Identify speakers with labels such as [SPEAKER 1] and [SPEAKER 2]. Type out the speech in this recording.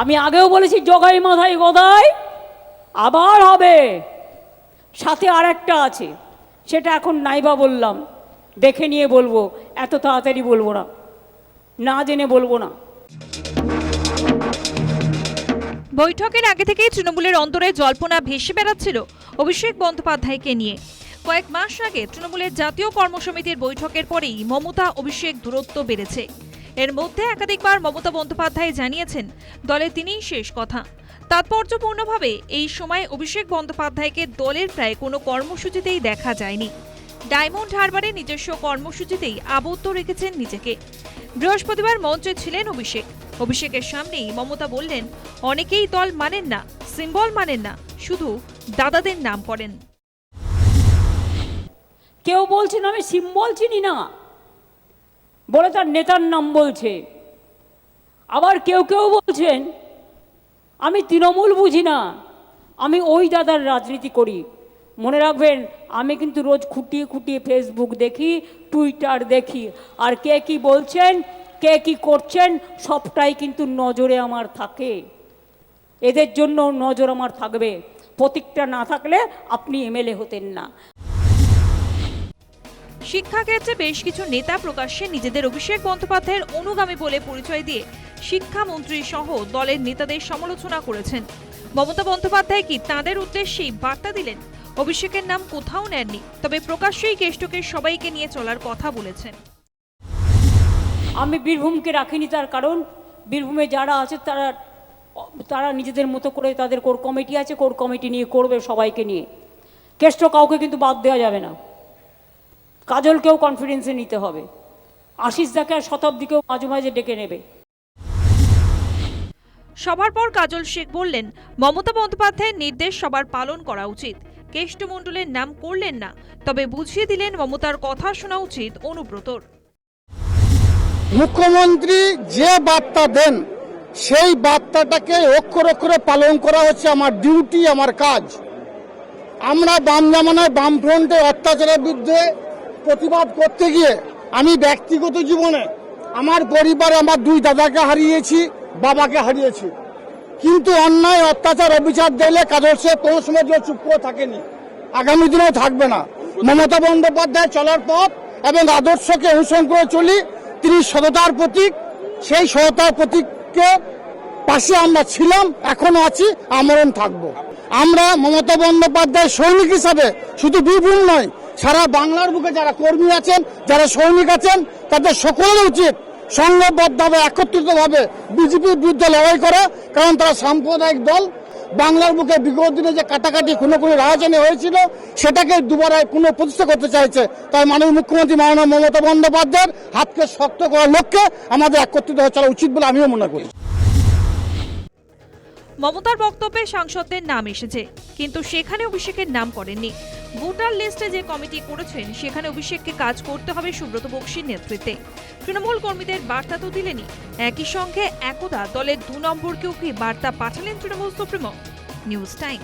[SPEAKER 1] আমি আগেও বলেছি, জগাই মাথায় গদাই, আবার হবে। সাথে আর একটা আছে, সেটা এখন নাইবা বললাম। দেখে নিয়ে বলব, এত তাড়াতাড়ি বলব না না জেনে বলব না।
[SPEAKER 2] বৈঠকের আগে থেকেই তৃণমূলের অন্তরে জল্পনা ভেসে বেড়াচ্ছিল অভিষেক বন্দ্যোপাধ্যায়কে নিয়ে। কয়েক মাস আগে তৃণমূলের জাতীয় কর্মসমিতির বৈঠকের পরেই মমতা, অভিষেক দূরত্ব বেড়েছে। এর মধ্যে একাধিকবার মমতা বন্দ্যোপাধ্যায় জানিয়েছেন, দলে তিনিই শেষ কথা। তাৎপর্যপূর্ণভাবে এই সময় অভিষেক বন্দ্যোপাধ্যায়কে দলের প্রায় কোনো কর্মসূচিতেই দেখা যায়নি। ডায়মন্ড হারবারে নিজস্ব কর্মসূচিতেই আবদ্ধ রেখেছেন নিজেকে। বৃহস্পতিবার মঞ্চে ছিলেন অভিষেক। অভিষেকের সামনেই মমতা বললেন, অনেকেই দল মানেন না, সিম্বল মানেন না, শুধু দাদাদের নাম করেন।
[SPEAKER 1] কেউ বলছেন, আমি সিম্বল চিনি না। বলে তার নেতার নাম বলছে। আবার কেউ কেউ বলছেন, আমি তৃণমূল বুঝি না, আমি ওই দাদার রাজনীতি করি। মনে রাখবেন, আমি কিন্তু রোজ খুঁটিয়ে খুঁটিয়ে ফেসবুক দেখি টুইটার দেখি, আর কে কি বলছেন, কে কি করছেন, সবটাই কিন্তু নজরে আমার থাকে। এদের জন্য নজর আমার থাকবে। প্রতীকটা না থাকলে আপনি এমএলএ হতেন না।
[SPEAKER 2] শিক্ষাক্ষেত্রে বেশ কিছু নেতা প্রকাশ্যে নিজেদের অভিষেক বন্দ্যোপাধ্যায়ের অনুগামী বলে পরিচয় দিয়ে শিক্ষামন্ত্রী সহ দলের নেতাদের সমালোচনা করেছেন। মমতা বন্দ্যোপাধ্যায় কি তাঁদের উদ্দেশ্যেই বার্তা দিলেন? অভিষেকের নাম কোথাও নেননি, তবে প্রকাশ্যেই কেষ্টকে সবাইকে নিয়ে চলার কথা বলেছেন।
[SPEAKER 1] আমি বীরভূমকে রাখিনি তার কারণ, বীরভূমে যারা আছে তারা তারা নিজেদের মতো করে তাদের কোর কমিটি আছে, কোর কমিটি নিয়ে করবে সবাইকে নিয়ে। কেষ্ট কাউকে কিন্তু বাদ দেওয়া যাবে না। কাজলকেও কনফিডেন্সে নিতে হবে। আশিস দাকে আর শতাব্দীকেও মাঝে মাঝে ডেকে নেবে।
[SPEAKER 2] সবার পর কাজল শেখ বললেন মমতা বন্দ্যোপাধ্যায়ের নির্দেশ সবার পালন করা উচিত। কেষ্টমণ্ডলের নাম করলেন না তবে বুঝিয়ে দিলেন মমতার কথা শোনা উচিত অনুব্রতর।
[SPEAKER 3] মুখ্যমন্ত্রী যে বার্তা দেন সেই বার্তাটাকে অক্ষর অক্ষরে পালন করা হচ্ছে আমার ডিউটি আমার কাজ। আমরা বাম জামানায় বামফ্রন্টে অত্যাচারের বিরুদ্ধে প্রতিবাদ করতে গিয়ে আমি ব্যক্তিগত জীবনে আমার পরিবারে আমার দুই দাদাকে হারিয়েছি, বাবাকে হারিয়েছি। কিন্তু অন্যায়, অত্যাচার, অবিচার দিলে কাজল সে কোনো সময় চুপ করে থাকেনি। আগামী দিনেও থাকবে না। মমতা বন্দ্যোপাধ্যায় চলার পথ এবং আদর্শকে অনুসরণ করে চলি, তিনি সততার প্রতীক, সেই সততার প্রতীককে পাশে আমরা ছিলাম, এখনও আছি, আমরণ থাকব। আমরা মমতা বন্দ্যোপাধ্যায় সৈনিক হিসাবে শুধু বীরভূম নয় সারা বাংলার বুকে যারা কর্মী আছেন, যারা সৈনিক আছেন, তাদের সকলের উচিত সংঘবদ্ধভাবে, একত্রিতভাবে বিজেপির বিরুদ্ধে লড়াই করা, কারণ তারা সাম্প্রদায়িক দল। বাংলার বুকে বিগত দিনে যে কাটাকাটি কোনো কোনো রাজধানী হয়েছিল, সেটাকে দুবারায় পুনঃ প্রতিষ্ঠা করতে চাইছে। তাই মাননীয় মুখ্যমন্ত্রী মাননীয় মমতা বন্দ্যোপাধ্যায়ের হাতকে শক্ত করার লক্ষ্যে আমাদের একত্রিত হয়ে চলা উচিত বলে আমিও মনে করি।
[SPEAKER 2] মমতার বক্তব্যে সাংসদদের নাম এসেছে, কিন্তু সেখানে অভিষেকের নাম করেননি। ভোটার লিস্টে যে কমিটি করেছেন, সেখানে অভিষেককে কাজ করতে হবে সুব্রত বক্সির নেতৃত্বে। তৃণমূল কর্মীদের বার্তা তো দিলেনি। একই সঙ্গে একদা দলের দু নম্বরকেও কি বার্তা পাঠালেন তৃণমূল সুপ্রিমো? News time.